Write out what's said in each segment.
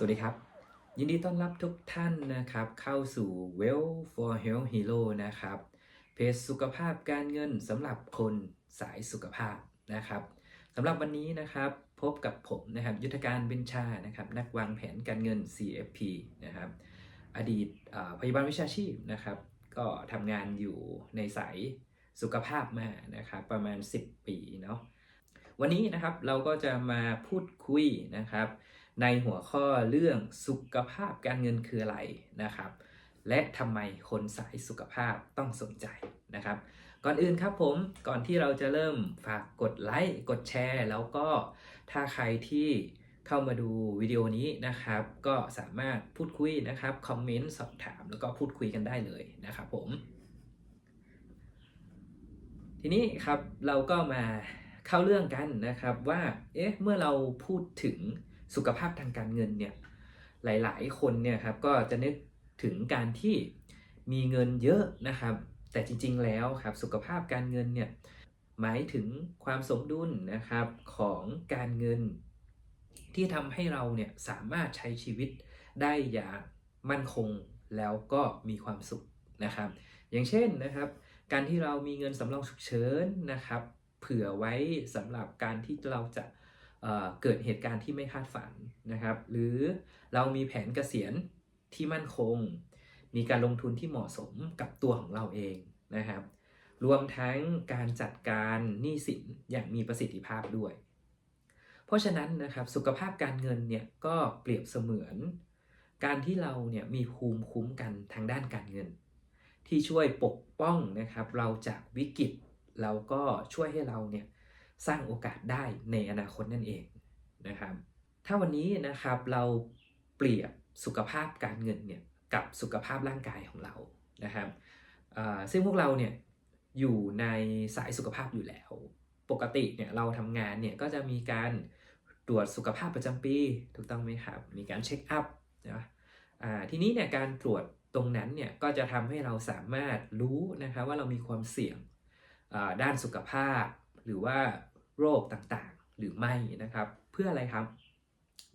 สวัสดีครับ ยินดีต้อนรับทุกท่านนะครับ เข้าสู่ Well for Health Hero นะครับ เพจสุขภาพการเงินสำหรับคนสายสุขภาพนะครับสำหรับวันนี้นะครับพบกับผมนะครับยุทธการเบญชานะครับ นักวางแผนการเงิน CFP นะครับ อดีตพยาบาลวิชาชีพนะครับ ก็ทำงานอยู่ในสายสุขภาพมานะครับ ประมาณ 10 ปีเนาะวันนี้นะครับเราก็จะมาพูดคุยนะครับ ในหัวข้อเรื่องสุขภาพการเงินคืออะไรนะครับ และทำไมคนสายสุขภาพต้องสนใจนะครับ ก่อนอื่นครับผมก่อนที่เราจะเริ่มฝากกดไลค์กดแชร์ แล้วก็ถ้าใครที่เข้ามาดูวิดีโอนี้นะครับ ก็สามารถพูดคุยนะครับคอมเมนต์สอบถามแล้วก็พูดคุยกันได้เลยนะครับผมทีนี้ครับเราก็มาเข้าเรื่องกันนะครับว่าเอ๊ะเมื่อเราพูดถึง สุขภาพทางการเงินเนี่ยหลายๆ คนเนี่ยครับก็จะนึกถึงการที่มีเงินเยอะนะครับ แต่จริงๆแล้วครับสุขภาพการเงินเนี่ยหมายถึงความสมดุลนะครับของการเงิน ที่ทำให้เราเนี่ยสามารถใช้ชีวิตได้อย่างมั่นคงแล้วก็มีความสุขนะครับ อย่างเช่นนะครับ การที่เรามีเงินสำรองฉุกเฉินนะครับ เผื่อไว้สำหรับการที่เราจะ เกิดเหตุการณ์ที่ไม่คาดฝันนะครับ หรือเรามีแผนเกษียณที่มั่นคง มีการลงทุนที่เหมาะสมกับตัวของเราเองนะครับ รวมทั้งการจัดการหนี้สินอย่างมีประสิทธิภาพด้วย เพราะฉะนั้นนะครับสุขภาพการเงินเนี่ยก็เปรียบเสมือน การที่เราเนี่ยมีภูมิคุ้มกันทางด้านการเงิน ที่ช่วยปกป้องนะครับเราจากวิกฤตแล้วก็ช่วยให้เราเนี่ย สร้างโอกาสได้ในอนาคตนั่นเองนะครับ ถ้าวันนี้นะครับเราเปรียบสุขภาพการเงินเนี่ยกับสุขภาพร่างกายของเรานะครับซึ่งพวกเราเนี่ยอยู่ในสายสุขภาพอยู่แล้ว ปกติเนี่ยเราทำงานเนี่ยก็จะมีการตรวจสุขภาพประจำปีถูกต้องไหมครับ มีการเช็คอัพนะทีนี้เนี่ยการตรวจตรงนั้นเนี่ยก็จะทำให้เราสามารถรู้นะครับว่าเรามีความเสี่ยงด้านสุขภาพ หรือว่า โรคต่างๆ หรือไม่นะครับ เพื่ออะไรครับ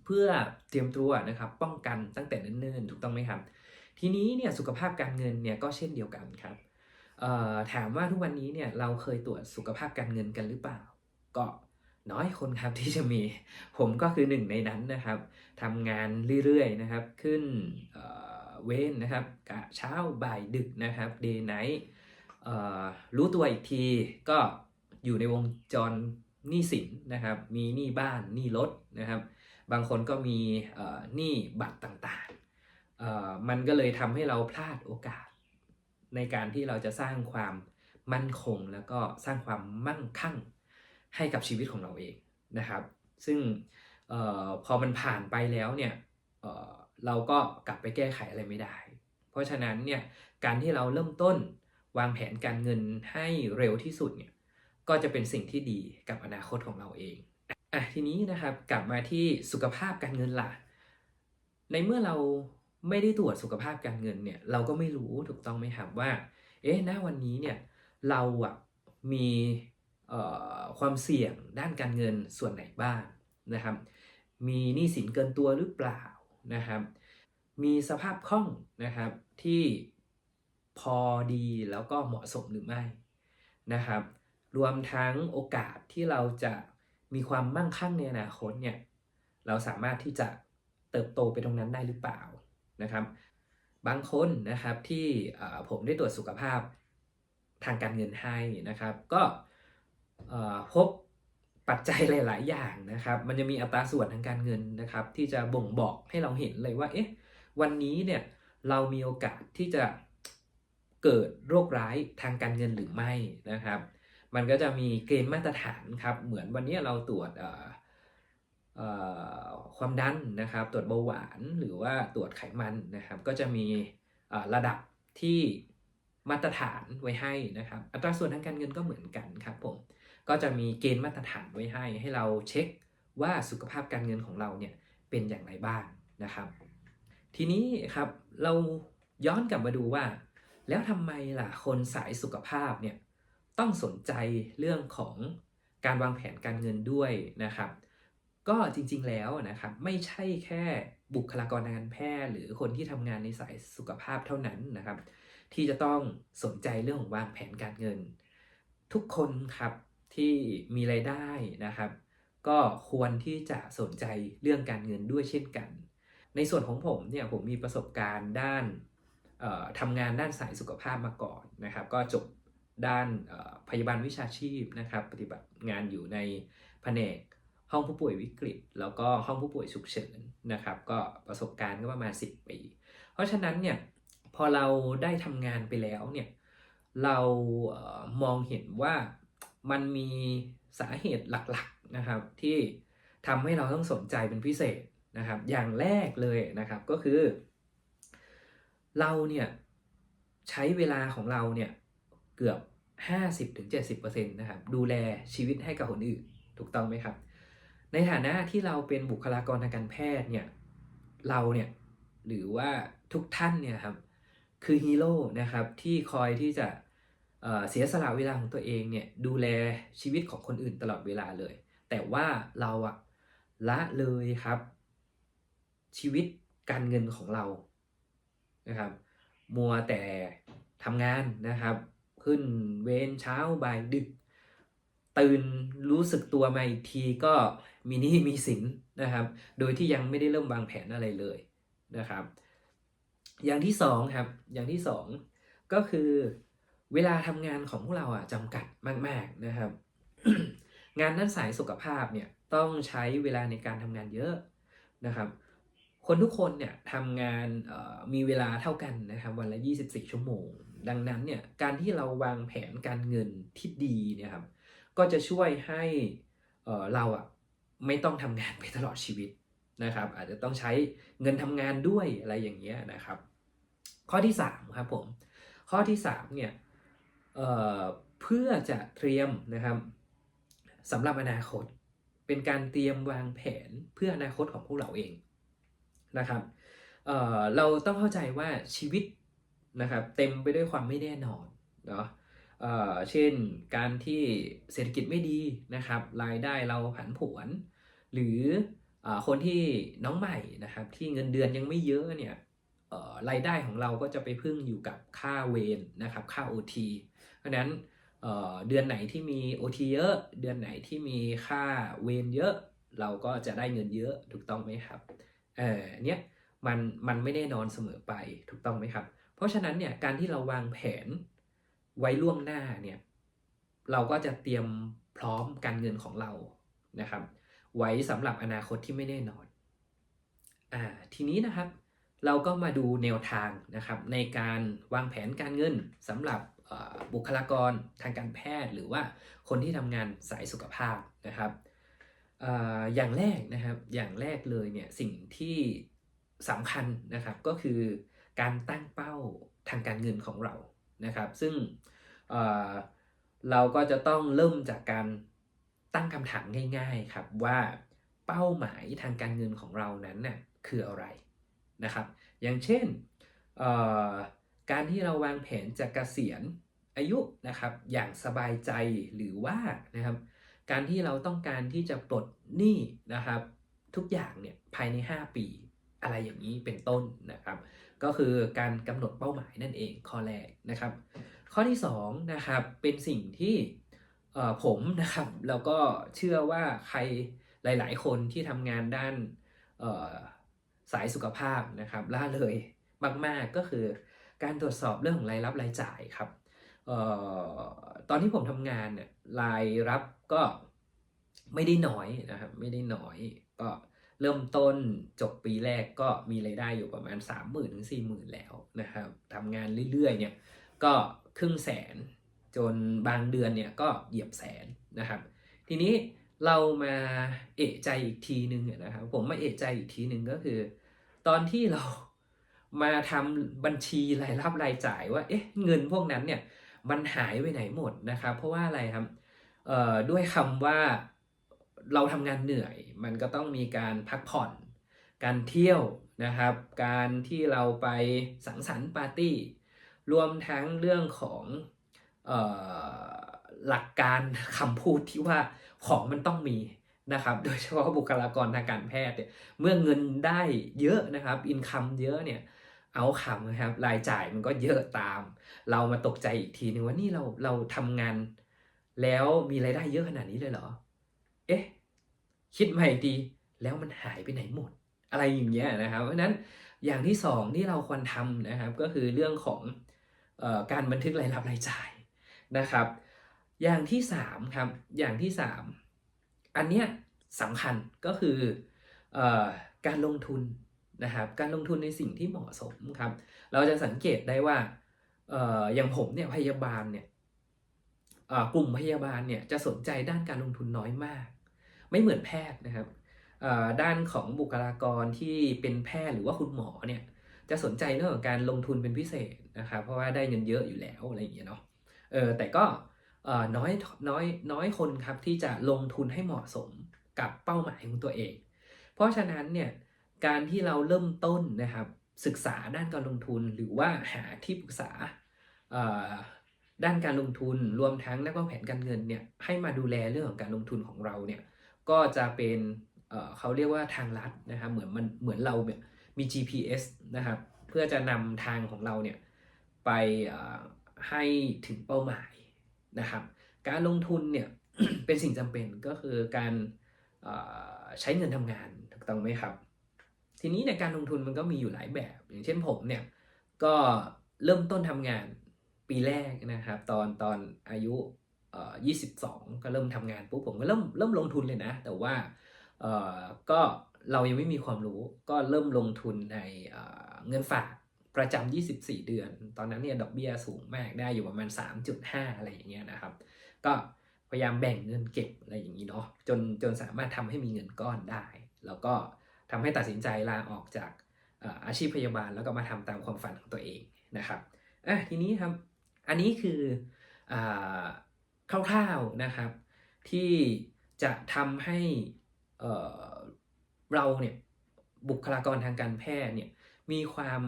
เพื่อเตรียมตัวนะครับป้องกันตั้งแต่เนิ่นๆ ถูกต้องไหมครับ ทีนี้เนี่ยสุขภาพการเงินเนี่ยก็เช่นเดียวกันครับถามว่าทุกวันนี้เนี่ยเราเคยตรวจสุขภาพการเงินกันหรือเปล่า ก็น้อยคนครับที่จะมี ผมก็คือหนึ่งในนั้นนะครับทำงานเรื่อยๆนะครับ ขึ้นเว้นนะครับกะเช้าบ่ายดึกนะครับเดย์ไนท์รู้ตัวอีกทีก็อยู่ในวงจร หนี้สินนะครับ มีหนี้บ้านหนี้รถนะครับ บางคนก็มีหนี้บัตรต่างๆ มันก็เลยทำให้เราพลาดโอกาส ในการที่เราจะสร้างความมั่นคง แล้วก็สร้างความมั่งคั่งให้กับชีวิตของเราเองนะครับ ซึ่งออพอมันผ่านไปแล้วเนี่ยเเราก็กลับไปแก้ไขอะไรไม่ได้ เพราะฉะนั้นเนี่ยการที่เราเริ่มต้นวางแผนการเงินให้เร็วที่สุดเนี่ย ก็จะเป็นสิ่งที่ดีกับอนาคตของเราเองอะทีนี้นะครับกลับมาที่สุขภาพการเงินล่ะ ในเมื่อเราไม่ได้ตรวจสุขภาพการเงินเนี่ยเราก็ไม่รู้ถูกต้องไหมครับว่า เอ๊ะณวันนี้เนี่ยเราอะมีความเสี่ยงด้านการเงินส่วนไหนบ้างนะครับ มีหนี้สินเกินตัวหรือเปล่านะครับ มีสภาพคล่องนะครับที่พอดีแล้วก็เหมาะสมหรือไม่นะครับ รวมทั้งโอกาสที่เราจะมีความมั่งคั่งในอนาคตเนี่ยเราสามารถที่จะเติบโตไปตรงนั้นได้หรือเปล่านะครับ บางคนนะครับที่ผมได้ตรวจสุขภาพทางการเงินให้นะครับ ก็พบปัจจัยหลาย ๆ อย่างนะครับ มันจะมีอัตราส่วนทางการเงินนะครับ ที่จะบ่งบอกให้เราเห็นเลยว่าเอ๊ะวันนี้เนี่ยเรามีโอกาสที่จะเกิดโรคร้ายทางการเงินหรือไม่นะครับ มันก็จะมีเกณฑ์มาตรฐานครับเหมือนวันนี้เราตรวจความดันนะครับตรวจเบาหวานหรือว่าตรวจไขมันนะครับ ก็จะมีระดับที่มาตรฐานไว้ให้นะครับ อัตราส่วนทางการเงินก็เหมือนกันครับผมก็จะมีเกณฑ์มาตรฐานไว้ให้ ให้เราเช็คว่าสุขภาพการเงินของเราเนี่ยเป็นอย่างไรบ้างนะครับ ทีนี้ครับเราย้อนกลับมาดูว่า แล้วทำไมล่ะคนสายสุขภาพเนี่ย ต้องสนใจเรื่องของการวางแผนการเงินด้วยนะครับ ก็จริงๆแล้วนะครับไม่ใช่แค่บุคลากรทางการแพทย์ หรือคนที่ทำงานในสายสุขภาพเท่านั้นนะครับ ที่จะต้องสนใจเรื่องของวางแผนการเงิน ทุกคนครับที่มีรายได้นะครับ ก็ควรที่จะสนใจเรื่องการเงินด้วยเช่นกัน ในส่วนของผมเนี่ยผมมีประสบการณ์ด้านทำงานด้านสายสุขภาพมาก่อนนะครับ ก็จบ ด้านพยาบาลวิชาชีพนะครับปฏิบัติงานอยู่ในแผนกห้องผู้ป่วยวิกฤต แล้วก็ห้องผู้ป่วยฉุกเฉินนะครับ ก็ประสบการณ์ก็ประมาณ 10 ปี เพราะฉะนั้นเนี่ยพอเราได้ทำงานไปแล้วเนี่ยเรามองเห็นว่ามันมีสาเหตุหลักๆนะครับที่ทำให้เราต้องสนใจเป็นพิเศษนะครับ อย่างแรกเลยนะครับก็คือ เราเนี่ยใช้เวลาของเราเนี่ย เกือบ 50-70%นะครับดูแลชีวิตให้กับคนอื่นถูกต้องไหมครับ ในฐานะที่เราเป็นบุคลากรทางการแพทย์เนี่ยเราเนี่ยหรือว่าทุกท่านเนี่ยครับคือฮีโร่นะครับที่คอยที่จะเเสียสละเวลาของตัวเองเนี่ยดูแลชีวิตของคนอื่นตลอดเวลาเลย แต่ว่าเราอะละเลยครับ ชีวิตการเงินของเรานะครับ มัวแต่ทำงานนะครับ ขึ้น เวรเช้าบ่ายดึก ตื่นรู้สึกตัวมาอีกทีก็มีนี้มีสินนะครับ โดยที่ยังไม่ได้เริ่มวางแผนอะไรเลยนะครับ อย่างที่สองครับ อย่างที่สองก็คือเวลาทำงานของพวกเราอะจำกัดมาก ๆนะครับ งานด้านสายสุขภาพเนี่ยต้องใช้เวลาในการทำงานเยอะนะครับ คนทุกคนเนี่ยทำงานมีเวลาเท่ากันนะครับวันละ 24 ชั่วโมง ดังนั้นเนี่ยการที่เราวางแผนการเงินที่ดีเนี่ยครับก็จะช่วยให้เเราอะไม่ต้องทำงานไปตลอดชีวิตนะครับ อาจจะต้องใช้เงินทำงานด้วยอะไรอย่างเงี้ยนะครับ ข้อที่3ครับผมข้อที่3เนี่ยเเพื่อจะเตรียมนะครับสำหรับอนาคต เป็นการเตรียมวางแผนเพื่ออนาคตของพวกเราเอง นะครับเเราต้องเข้าใจว่าชีวิตนะครับเต็มไปด้วยความไม่แน่นอนเนาะเเช่นการที่เศรษฐกิจไม่ดีนะครับ รายได้เราผันผวน หรืออคนที่น้องใหม่นะครับที่เงินเดือนยังไม่เยอะเนี่ยรายได้ของเราก็จะไปพึ่งอยู่กับค่าเวรนะครับค่า OT เพราะฉะนั้นเเดือนไหนที่มี OT เยอะ เดือนไหนที่มีค่าเวรเยอะ เราก็จะได้เงินเยอะถูกต้องไหมครับ เออเนี้ยมันมันไม่แน่นอนเสมอไปถูกต้องไหมครับ เพราะฉะนั้นเนี่ยการที่เราวางแผนไว้ล่วงหน้าเนี่ยเราก็จะเตรียมพร้อมการเงินของเรานะครับ ไว้สำหรับอนาคตที่ไม่แน่นอนอ่าทีนี้นะครับ เราก็มาดูแนวทางนะครับ ในการวางแผนการเงินสำหรับบุคลากรทางการแพทย์ หรือว่าคนที่ทำงานสายสุขภาพนะครับ อย่างแรกนะครับ อย่างแรกเลยเนี่ยสิ่งที่สำคัญนะครับก็คือการตั้งเป้าทางการเงินของเรานะครับ ซึ่งเเราก็จะต้องเริ่มจากการตั้งคำถามง่าย ๆครับว่าเป้าหมายทางการเงินของเรานั้นน่ะคืออะไรนะครับ อย่างเช่นการที่เราวางแผนจะเกษียณอายุนะครับอย่างสบายใจหรือว่านะครับ การที่เราต้องการที่จะปลดหนี้นะครับ ทุกอย่างเนี่ยภายใน 5 ปีอะไรอย่างนี้เป็นต้นนะครับ ก็คือการกำหนดเป้าหมายนั่นเองข้อแรกนะครับ ข้อที่2นะครับเป็นสิ่งที่เอ่อผมนะครับแล้วก็เชื่อว่าใครหลาย ๆ คนที่ทำงานด้านสายสุขภาพนะครับล่าเลยมาก ๆ ก็คือการตรวจสอบเรื่องของรายรับรายจ่ายครับ ตอนที่ผมทำงานเนี่ยรายรับก็ไม่ได้น้อยนะครับไม่ได้น้อยก็เริ่มต้นจบปีแรกก็มีรายได้อยู่ประมาณ 3 0 0 0 0ถึง40,000แล้วนะครับทำงานเรื่อยๆเนี่ยก็ครึ่งแสนจนบางเดือนเนี่ยก็เหยียบแสนนะครับ ทีนี้เรามาเอะใจอีกทีนึงเนี่ยนะครับผมมาเอะใจอีกทีนึงก็คือ ตอนที่เรามาทำบัญชีรายรับรายจ่ายว่าเอ๊ะเงินพวกนั้นเนี่ย มันหายไปไหนหมดนะครับ เพราะว่าอะไรครับเอ่อด้วยคำว่าเราทำงานเหนื่อย มันก็ต้องมีการพักผ่อน การเที่ยวนะครับ การที่เราไปสังสรรค์ปาร์ตี้ รวมทั้งเรื่องของเออหลักการคำพูดที่ว่าของมันต้องมีนะครับ โดยเฉพาะบุคลากรทางการแพทย์เนี่ย เมื่อเงินได้เยอะนะครับ อินคัมเยอะเนี่ย เอาคำนะครับรายจ่ายมันก็เยอะตาม เรามาตกใจอีกทีนึงว่านี่เราเราทำงาน แล้วมีรายได้เยอะขนาดนี้เลยเหรอ เอ๊ะ คิดใหม่ดีแล้วมันหายไปไหนหมด อะไรอย่างเงี้ยนะครับ เพราะนั้นอย่างที่สองที่เราควรทำนะครับ ก็คือเรื่องของออการบันทึกรายรับรายจ่ายนะครับ อย่างที่สามครับอย่างที่สามอันเนี้ยสำคัญก็คือออการลงทุน นะครับการลงทุนในสิ่งที่เหมาะสมครับ เราจะสังเกตได้ว่าอออย่างผมเนี่ยพยาบาลเนี่ยกลุ่มพยาบาลเนี่ยจะสนใจด้านการลงทุนน้อยมาก ไม่เหมือนแพทย์นะครับด้านของบุคลากรที่เป็นแพทย์หรือว่าคุณหมอเนี่ยจะสนใจเรื่องของการลงทุนเป็นพิเศษนะครับเพราะว่าได้เงินเยอะอยู่แล้วอะไรอย่างเงี้ยเนาะเออแต่ก็น้อยน้อยน้อยคนครับที่จะลงทุนให้เหมาะสมกับเป้าหมายของตัวเอง เพราะฉะนั้นเนี่ย การที่เราเริ่มต้นนะครับศึกษาด้านการลงทุนหรือว่าหาที่ปรึกษาด้านการลงทุนรวมทั้งนักวางแผนการเงินเนี่ยให้มาดูแลเรื่องของการลงทุนของเราเนี่ยก็จะเป็นเเขาเรียกว่าทางลัดนะครับเหมือนมันเหมือนเราแบบมี GPS นะครับเพื่อจะนำทางของเราเนี่ยไปให้ถึงเป้าหมายนะครับการลงทุนเนี่ยเป็นสิ่งจำเป็นก็คือการใช้เงินทำงานถูกต้องไหมครับ ทีนี้ในการลงทุนมันก็มีอยู่หลายแบบ อย่างเช่นผมเนี่ยก็เริ่มต้นทำงานปีแรกนะครับ ตอนตอนอายุเอ่อ22 ก็เริ่มทำงานปุ๊บผมก็เริ่มเริ่มลงทุนเลยนะ แต่ว่าเอ่อก็เรายังไม่มีความรู้ก็เริ่มลงทุนในเอ่อเงินฝากประจำ 24 เดือน ตอนนั้นเนี่ยดอกเบี้ยสูงมากได้อยู่ประมาณ 3.5 อะไรอย่างเงี้ยนะครับ ก็พยายามแบ่งเงินเก็บอะไรอย่างนี้เนาะจนจนสามารถทำให้มีเงินก้อนได้ แล้วก็ ทำให้ตัดสินใจลาออกจากอาชีพพยาบาลแล้วก็มาทำตามความฝันของตัวเองนะครับอะทีนี้ครับอันนี้คืออคร่าวๆนะครับ ที่จะทำให้เราเนี่ยบุคลากรทางการแพทย์เนี่ยมีความ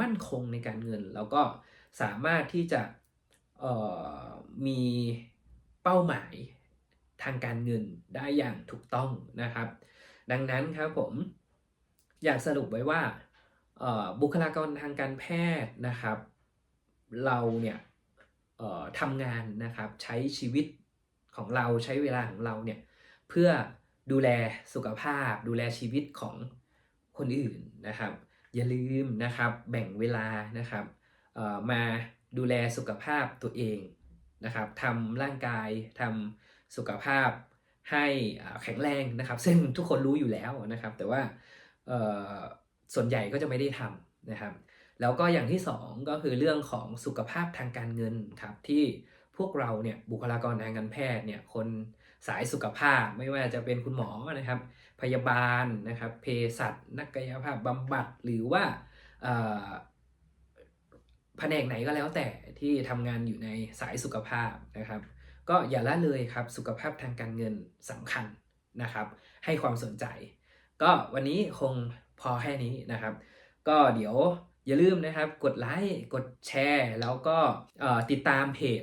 มั่นคงในการเงิน แล้วก็สามารถที่จะมีเป้าหมายทางการเงินได้อย่างถูกต้องนะครับ ดังนั้นครับผมอยากสรุปไว้ว่าบุคลากรทางการแพทย์นะครับ เราเนี่ยทำงานนะครับใช้ชีวิตของเราใช้เวลาของเราเนี่ยเพื่อดูแลสุขภาพ ดูแลชีวิตของคนอื่นนะครับ อย่าลืมนะครับแบ่งเวลานะครับมาดูแลสุขภาพตัวเองนะครับทำร่างกายทำสุขภาพ ให้แข็งแรงนะครับซึ่งทุกคนรู้อยู่แล้วนะครับ แต่ว่าส่วนใหญ่ก็จะไม่ได้ทำนะครับ แล้วก็อย่างที่สองก็คือเรื่องของสุขภาพทางการเงินครับที่พวกเราเนี่ยบุคลากรทางการแพทย์เนี่ยคนสายสุขภาพไม่ว่าจะเป็นคุณหมอนะครับ พยาบาลนะครับเภสัชนักกายภาพบำบัดหรือว่าแผนกไหนก็แล้วแต่ที่ทำงานอยู่ในสายสุขภาพนะครับ ก็อย่าละเลยครับสุขภาพทางการเงินสำคัญนะครับ ให้ความสนใจ ก็วันนี้คงพอแค่นี้นะครับ ก็เดี๋ยวอย่าลืมนะครับ กดไลค์กดแชร์ แล้วก็ติดตามเพจ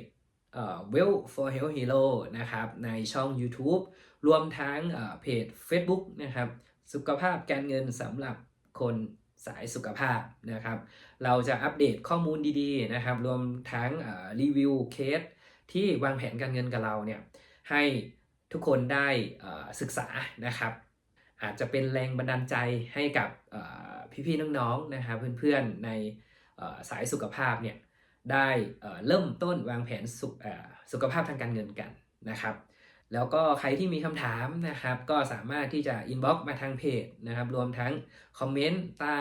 เอ่อ Well for Health Hero นะครับในช่อง YouTube รวมทั้งเพจ Facebook นะครับ สุขภาพการเงินสำหรับคนสายสุขภาพนะครับ เราจะอัปเดตข้อมูลดีๆนะครับ รวมทั้งรีวิวเคส ที่วางแผนการเงินกับเราเนี่ยให้ทุกคนได้ศึกษานะครับ อาจจะเป็นแรงบันดาลใจให้กับพี่ๆน้องๆนะครับเพื่อนๆในสายสุขภาพเนี่ยได้เริ่มต้นวางแผนสุขสุขภาพทางการเงินกันนะครับ แล้วก็ใครที่มีคำถามนะครับ ก็สามารถที่จะอินบ็อกซ์มาทางเพจนะครับ รวมทั้งคอมเมนต์ใต้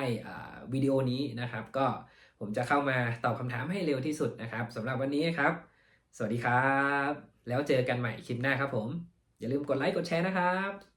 วิดีโอนี้นะครับ ก็ผมจะเข้ามาตอบคำถามให้เร็วที่สุดนะครับสำหรับวันนี้ครับ สวัสดีครับ แล้วเจอกันใหม่คลิปหน้าครับผม อย่าลืมกดไลค์กดแชร์นะครับ